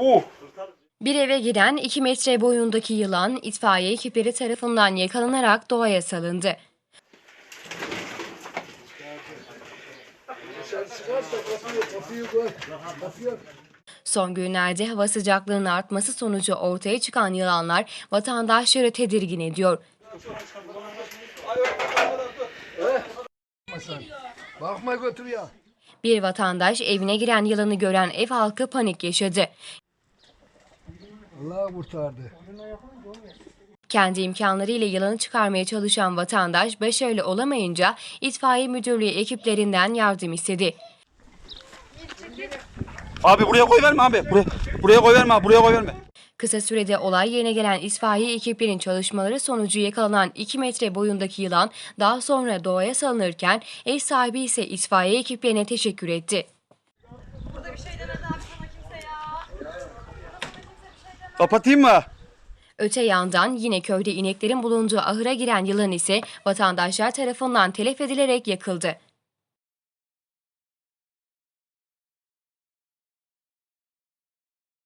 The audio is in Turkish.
Oo. Bir eve giren 2 metre boyundaki yılan itfaiye ekipleri tarafından yakalanarak doğaya salındı. Son günlerde hava sıcaklığının artması sonucu ortaya çıkan yılanlar vatandaşları tedirgin ediyor. Bakma götür ya. Bir vatandaş evine giren yılanı gören ev halkı panik yaşadı. Allah kurtardı. Kendi imkanlarıyla yılanı çıkarmaya çalışan vatandaş başarılı olamayınca itfaiye müdürlüğü ekiplerinden yardım istedi. Abi buraya koy verme abi. Buraya, buraya koy verme abi. Buraya koy verme. Kısa sürede olay yerine gelen itfaiye ekiplerin çalışmaları sonucu yakalanan 2 metre boyundaki yılan daha sonra doğaya salınırken ev sahibi ise itfaiye ekiplerine teşekkür etti. Burada bir şey demedi aklıma kimse ya. Kapatayım mı? Öte yandan yine köyde ineklerin bulunduğu ahıra giren yılan ise vatandaşlar tarafından telef edilerek yakıldı.